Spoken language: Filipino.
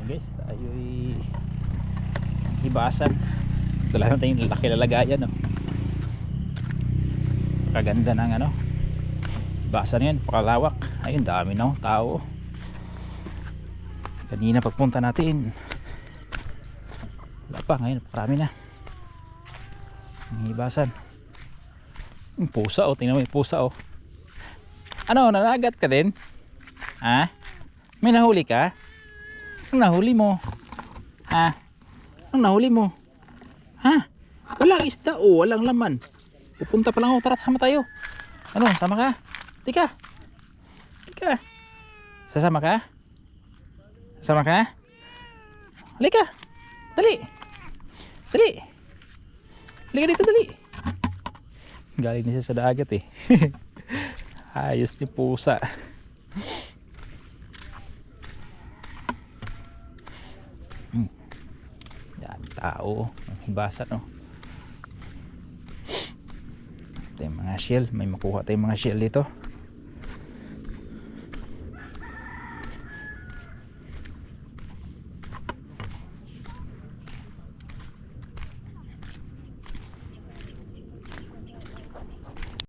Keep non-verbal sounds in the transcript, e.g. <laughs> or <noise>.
Ayan guys, tayo'y hibasan. Dala natin yung laki lalagayan. Oh. Kaganda ng ano. Hibasan yan, pakalawak. Ayun, dami na oh, tao. Kanina pagpunta natin. Wala pa, ngayon marami na. Ang hibasan. Yung pusa oh, tingnan mo yung pusa oh. Ano, nanagat ka din? Ha? May nahuli ka? Ang nahuli mo? Ha? Ang nahuli mo? Ha? Walang isda o walang laman. Pupunta pa lang ako. Tara, sama tayo. Ano, sama ka? Tika. Tika. Sasama ka? Sasama ka? Halika. Dali. Dali. Halika dito, dali. Galing na siya sa dagat eh. <laughs> Ayos ni pusa. Tao. Ang hibasa, no? Ito yung mga shell. May makuha tayong mga shell dito.